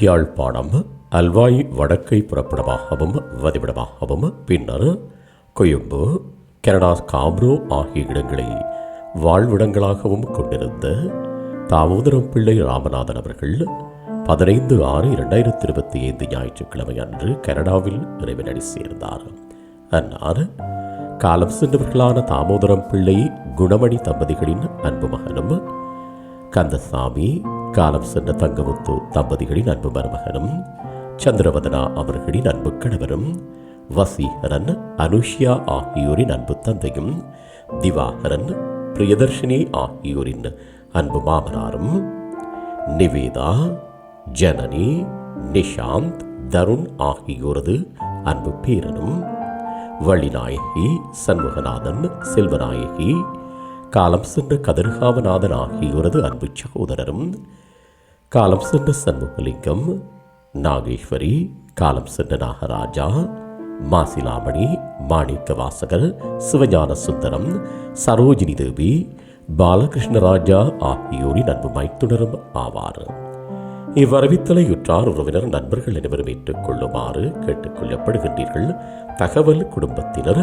யாழ்ப்பாணம் அல்வாய் வடக்கை புறப்படமாகவும் வதிவிடமாகவும் பின்னர் கொழும்பு கனடா காம்ரோ ஆகிய இடங்களை வாழ்விடங்களாகவும் கொண்டிருந்த தாமோதரம் பிள்ளை ராமநாதன் அவர்கள் பதினைந்து ஆறு இரண்டாயிரத்தி இருபத்தி ஐந்து ஞாயிற்றுக்கிழமை அன்று கனடாவில் இறைவனடி சேர்ந்தார். அன்னார் காலம் சென்றவர்களான தாமோதரம் பிள்ளை குணமணி தம்பதிகளின் அன்பு மகனும் கந்தசாமி காலம் சென்ற தங்கமுத்து தம்பதிகளின் அன்பு மருமகனும் சந்திரவதனா அவர்களின் அன்பு கணவரும் வசீகரன் அனுஷ்யா ஆகியோரின் அன்பு தந்தையும் திவாகரன் பிரியதர்ஷினி ஆகியோரின் அன்பு மாமனாரும் நிவேதா ஜனனி நிஷாந்த் தருண் ஆகியோரது அன்பு பேரனும் வள்ளிநாயகி சண்முகநாதன் செல்வநாயகி காலம் சென்ற கதிர்காவநாதன் ஆகியோரது அன்பு சகோதரரும் காலம் சென்ற சண்முகலிங்கம் நாகேஸ்வரி காலம் சென்ற நாகராஜா மாசிலாமணி மாணிக்க வாசகர் சிவஞான சுந்தரம் சரோஜினி தேவி பாலகிருஷ்ணராஜா ஆகியோரின் அன்பு மைத்துணரும் ஆவார். இவ்வரவித்தலையுற்றார் உறவினர் நண்பர்கள் அனைவரும் ஏற்றுக்கொள்ளுமாறு கேட்டுக்கொள்ளப்படுகின்றீர்கள் தகவல் குடும்பத்தினர்